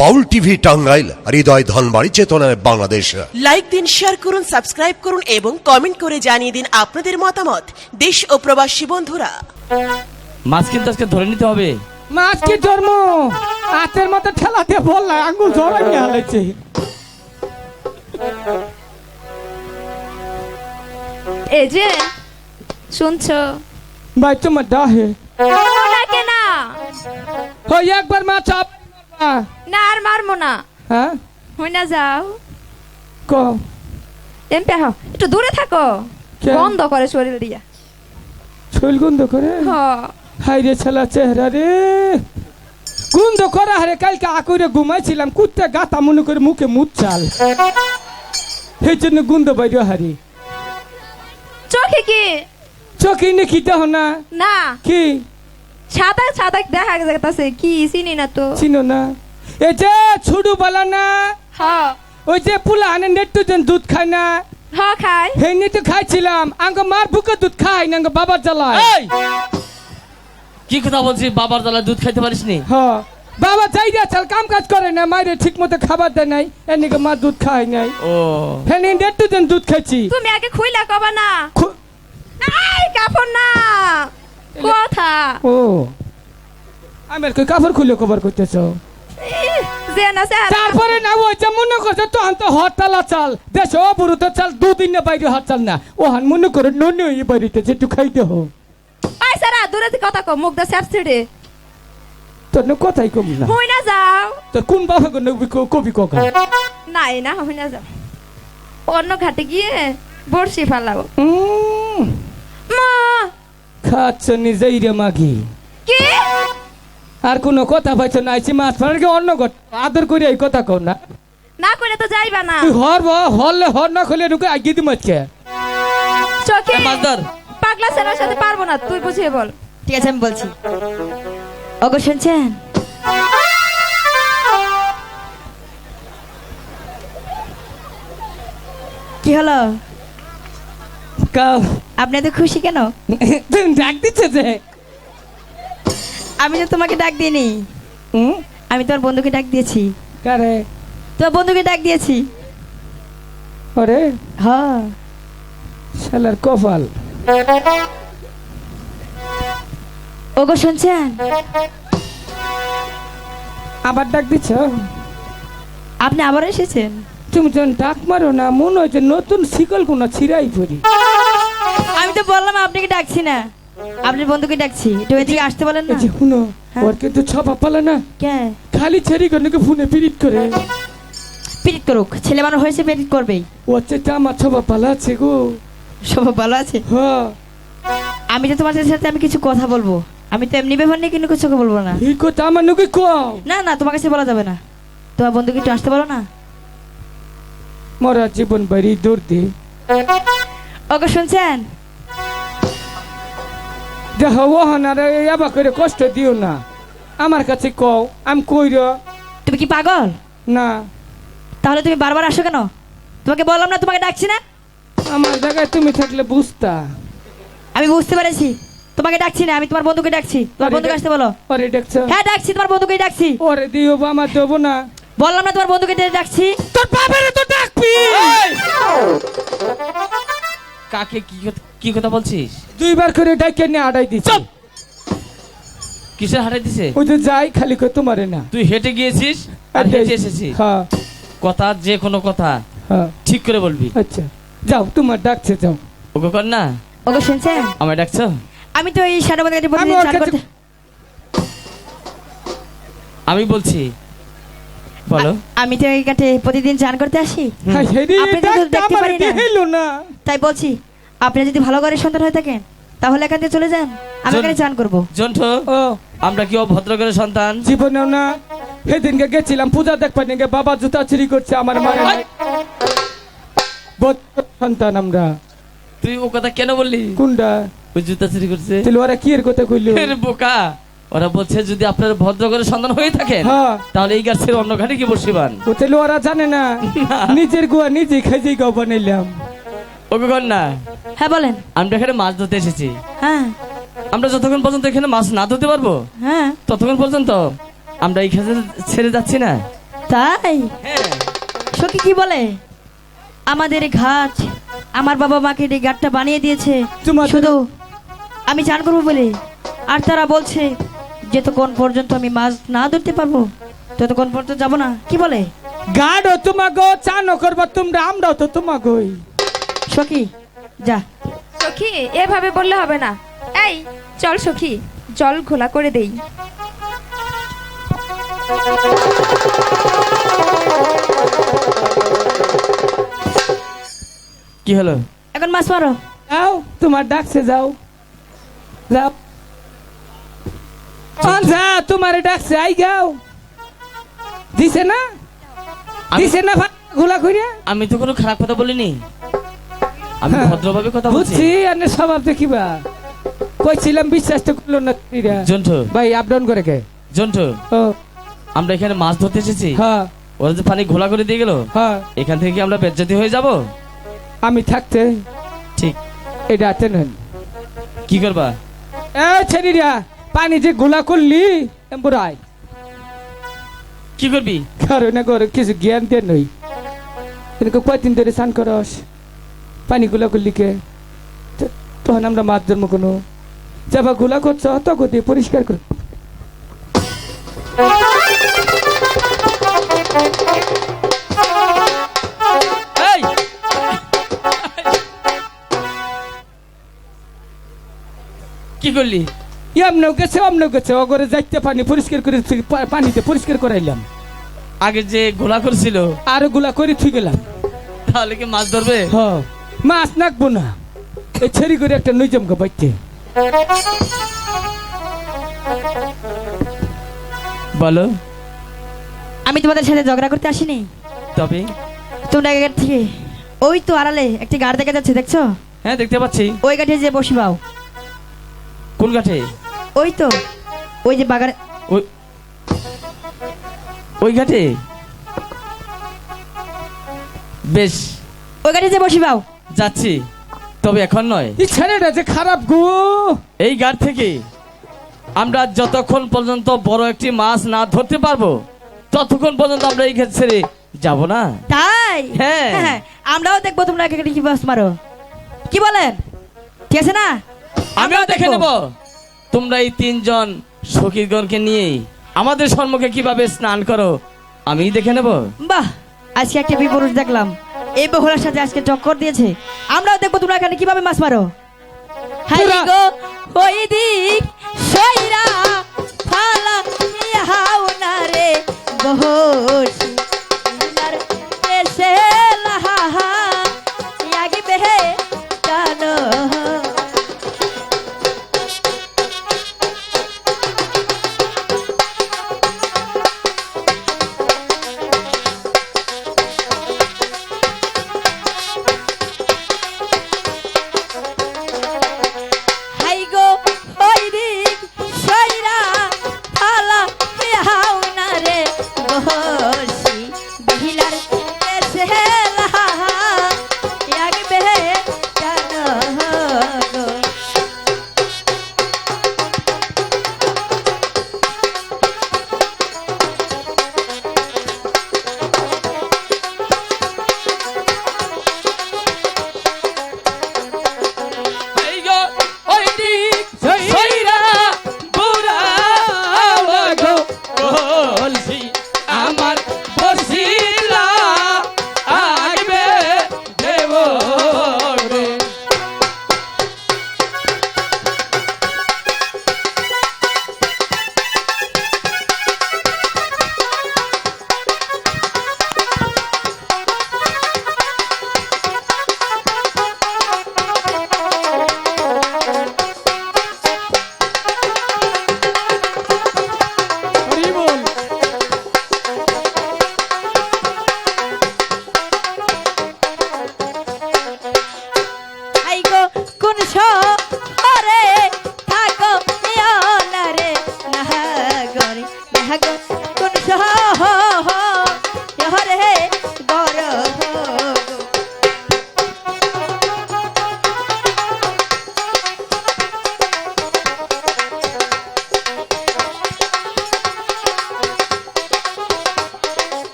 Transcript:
বাউল TV Tangail হৃদয় ধনবাড়ি চেতনায় Bangladesh. Like দিন শেয়ার করুন সাবস্ক্রাইব করুন এবং কমেন্ট করে জানিয়ে দিন আপনাদের মতামত। দেশ ও প্রবাসী বন্ধুরা। মাছ কিন্তু আজকে ধরে নিতে হবে। মাছ কি ধর্ম হাতের মতো ঠেলা দিয়ে বললা আঙ্গুল জড়াই নিয়ে হালাইছে। এই যে শুনছো? ভাই তোমার ডাহে। ডাকে না। ওই একবার মাছ আপ না আর মারমো না। হ্যাঁ? হই না যাও। ক? এমপি হও একটু দূরে থাকো? বন্ধ করে শরীর দিয়া। শৈল গন্ধ করে? হ হাই রে ছেলা চেহারা রে। গন্ধ করা হারে কালকে আকুরে ঘুমাইছিলাম কুত্তে গাতা মনে করে মুখে মুখ চাল। সেই জন্য গন্ধ বাইরে হারি। চোখে কি? চোখে নাকি দেহ না? না। কি? সাদা সাদা দেখা যাইতাছে। কি চিনি না তো? চিনো না। এই যে ছুডু বলা না? হ। ওই যে পুলা আনে নেট্টু যেন দুধ খায় না? হ খাই। হেই তো খাইছিলাম। আঙ্গ মার বুকে দুধ খাই না আঙ্গ বাবার জ্বালায়। এই! কি কথা বলছি? বাবার জ্বালা দুধ খাইতে পারিস নি? হ। বাবা যাই দিয়া চাল কাম কাজ করে না। মায়ের ঠিক মতো খাবার দেয় নাই। এদিকে মা দুধ খায় নাই। ও। হ্যাঁ নেট্টু যেন দুধ খাইছি। তুমি আগে খুইলা কবা না। খু- এই কাপড় না। ও। আমি কই কাপড় খুলে কভার করতেছ? যে তারপরে না ওই যে মনে করছে তখন তো হরতালা চাল। দেশ অবরুদ্ধ চাল দুদিন না বাইরে হরতাল না। ও হান মনে করে ননি ওই বাড়িতে একটু খাইতে হো আই সারা দূরে কথা কো মুখ দা স্যাপ ছিড়ে। তোর না কথাই কম না। হই না যাও। তোর কোন বাবা গো কবি কক না না হই না যাও। অন্য ঘাটে গিয়ে বড়শি ফালাবো। মা খাচ্ছ নিজেই রে মাগি। কি? আর কোনো কথা পাইছ না আইছি মাছ ফাড়ার কি অন্য আদর করে এই কথা কও না? না করে তো যাইবা না। তুই হর বা হরলে হর না খলে ঢুকে আগিয়ে দি মাছকে চোখে মাছদার পাগলা ছেলের সাথে পারব না তুই বুঝিয়ে বল। ঠিক আছে আমি বলছি। ওগো শুনছেন? কি হলো? কাও আপনি এত খুশি কেন? তুই ডাক দিচ্ছে যে। আমি তো তোমাকে ডাক দিইনি। হুম? আমি তোমার বন্ধুকে ডাক দিয়েছি। কারে? তোমার বন্ধুকে ডাক দিয়েছি। ওরে? হ্যাঁ। শালার কপাল। ওগো শুনছেন? আবার ডাক দিচ্ছ? আপনি আবার এসেছেন? তুমি যখন ডাক মারো না মনে হচ্ছে নতুন শিকল কোনো ছিড়াই পড়ি। তো বললাম আপনাকে ডাকছি না? আপনার বন্ধুকে ডাকছি। একটু এদিকে আসতে বলেন না। শুনো হ্যাঁ। ওর কিন্তু ছপা পালা না। কে? খালি ছেড়ি গন্ডকে ফোনে পিরিত করে। পিরিত করুক। ছেলে মানুষ হয়েছে পিরিত করবেই। ও চেটা আমার ছপা পালা আছে গো। সব ভালো আছে? হ্যাঁ। আমি তো তোমার সাথে আমি কিছু কথা বলব। আমি তো এমনি ব্যবহার নিয়ে কিন্তু কিছু বলব না। এই কথা আমার নাকি কও না না তোমার কাছে বলা যাবে না। তোমার বন্ধুকে একটু আসতে বলো না। মরা জীবন বাড়ি দৌড় দি। ওকে শুনছেন? দেহ ওহন আর এবা করে কষ্ট দিও না। আমার কাছে কও আমি কইর। তুমি কি পাগল? না। তাহলে তুমি বারবার আসো কেন? তোমাকে বললাম না তোমাকে ডাকছি না? আমার জায়গায় তুমি থাকলে বুঝতা। আমি বুঝতে পেরেছি। তোমাকে ডাকছি না আমি তোমার বন্ধুকে ডাকছি। তোমার বন্ধুকে আসতে বলো। ওরে দেখছ। হ্যাঁ ডাকছি তোমার বন্ধুকে ডাকছি। ওরে দিও বা আমার দেবো না। বললাম না তোমার বন্ধুকে ডাকছি। তোর বাবারে তো ডাকবি! কাকে কি কথা- কি কথা বলছিস? দুইবার করে ডাইকে নিয়ে আড়াই দিছি। কিসের হারাই দিছে? ওই যে যাই খালি করে তোমারে না। তুই হেঁটে গিয়েছিস আর হেঁটে এসেছিস? হ্যাঁ। কথা যে কোনো কথা হ্যাঁ। ঠিক করে বলবি। আচ্ছা যাও তোমার ডাকছে যাও। ওকে কর না। ওকে শুনছেন? আমায় ডাকছো? আমি তো এই সাড়ে বাজারে আমি প্রতিদিন ওর কাছে- করতে আমি বলছি বলো। আমি তো এই কাটে প্রতিদিন চান করতে আসি। হ্যাঁ হেরি আপনি তো দেখতে আমার পারি না। দিলো না। তাই বলছি আপনি যদি ভালো ঘরের সন্তান হয়ে থাকেন তাহলে এখান থেকে চলে যান। আমি এখানে চান করব। জন্ঠু ও। আমরা কি অভদ্র করে সন্তান? জীবনেও না। সেদিনকে গেছিলাম পূজা দেখবার নিয়ে বাবা জুতা চুরি করছে আমার মায়ের সন্তান আমরা। তুই ও কথা কেন বললি? কোনটা ওই জুতা চুরি করছে। তাহলে ওরা কি এর কথা কইলো? এর বোকা। ওরা বলছে যদি আপনার ভদ্র করে সন্তান হয়ে থাকেন হ্যাঁ। তাহলে এই গাছের অন্য ঘাটে কি বসিবান? তাহলে ওরা জানে না। নিজের গুয়া নিজে খাইজেই গাও বানাইলাম ওকে না হ্যাঁ বলেন। আমরা এখানে মাছ ধরতে এসেছি। হ্যাঁ। আমরা যতক্ষণ পর্যন্ত এখানে মাছ না ধরতে পারব হ্যাঁ। ততক্ষণ পর্যন্ত আমরা এই খেতে ছেড়ে যাচ্ছি না। তাই? হ্যাঁ। সখী কি বলে? আমাদের ঘাট আমার বাবা মাকে এই ঘাটটা বানিয়ে দিয়েছে। শুধু আমি চান করব বলে। আর তারা বলছে যতক্ষণ পর্যন্ত আমি মাছ না ধরতে পারব ততক্ষণ পর্যন্ত যাব না। কি বলে? গাড়ো তোমাগো চানো করব তোমরা আমরাও তো তোমাগোই। সখী যা। সখী এভাবে বললে হবে না। এই চল সখী জল ঘোলা করে দেই। কি হলো? এখন মাছ মারো। যাও তোমার ডাকছে যাও। যাও। যা তোমার ডাকছে আই গাও দিছে না? দিছে না ঘোলা করিয়া আমি তো কোনো খারাপ কথা বলিনি। আমি। ভদ্রভাবে কথা বলছি। আনে স্বভাব দেখিবা। কইছিলাম বিশ্বাস তো করল না। জন্টু। ভাই আপ ডাউন করে কে? জন্টু ও। আমরা এখানে মাছ ধরতে এসেছি। হ্যাঁ। ওরা যে পানি ঘোলা করে দিয়ে গেল হ্যাঁ। এখান থেকে কি আমরা বেজ্জাতি হয়ে যাব? আমি থাকতে। ঠিক। এটা নেন। কি করবা? এ ছেড়িরা পানি যে গোলা করলি এম্বুরাই। কি করবি? কারণ করে কিছু জ্ঞান দেন নই। কয়দিন ধরে স্নান করস? পানি গুলা করলি কে তখন আমরা মাছ ধর্ম কোনো। যাবা গোলা করছ তখন দিয়ে পরিষ্কার কর। কি করলি? এমনও গেছে অমনও গেছে অগরে যাইতে পানি পরিষ্কার করে পানিতে পরিষ্কার করাইলাম। আগে যে গোলা করছিল আরগুলা করে থুই গেলাম। তাহলে কি মাছ ধরবে? হ। মাছ নাকবো না। এই ছেড়ি করে একটা নইজম গো বাইতে। বলো। আমি তোমাদের সাথে ঝগড়া করতে আসিনি। তবে? তোমরা আগের থেকে ওই তো আড়ালে একটি গাড় দেখা যাচ্ছে দেখছ? হ্যাঁ দেখতে পাচ্ছি। ওই গাঠে যে বসিবাও কোন কাঠে ওই তো। ওই যে বাগানে ওই ওই ঘাটে বেশ। ওই গাঠে যে বসিবাও যাচ্ছি তবে এখন নয়। এই ছেলেটা যে খারাপ গো। এই ঘাট থেকে আমরা যতক্ষণ পর্যন্ত বড় একটি মাছ না ধরতে পারব ততক্ষণ পর্যন্ত আমরা এই ঘাট ছেড়ে যাব না। তাই? হ্যাঁ। আমরাও দেখব তোমরা একে কি বাস মারো। কি বলেন? ঠিক আছে না? আমিও দেখে নেব। তোমরা এই তিনজন সখীগণকে নিয়ে আমাদের সম্মুখে কীভাবে স্নান করো আমি দেখে নেব। বাহ আজকে একটা বিপুরুষ দেখলাম। এই বহুলার সাথে আজকে টক্কর দিয়েছে। আমরাও দেখব তোমরা এখানে কীভাবে মাছ মারো। হাই গো ওই দিক সৈরা ফালা হাওনা রে বহসি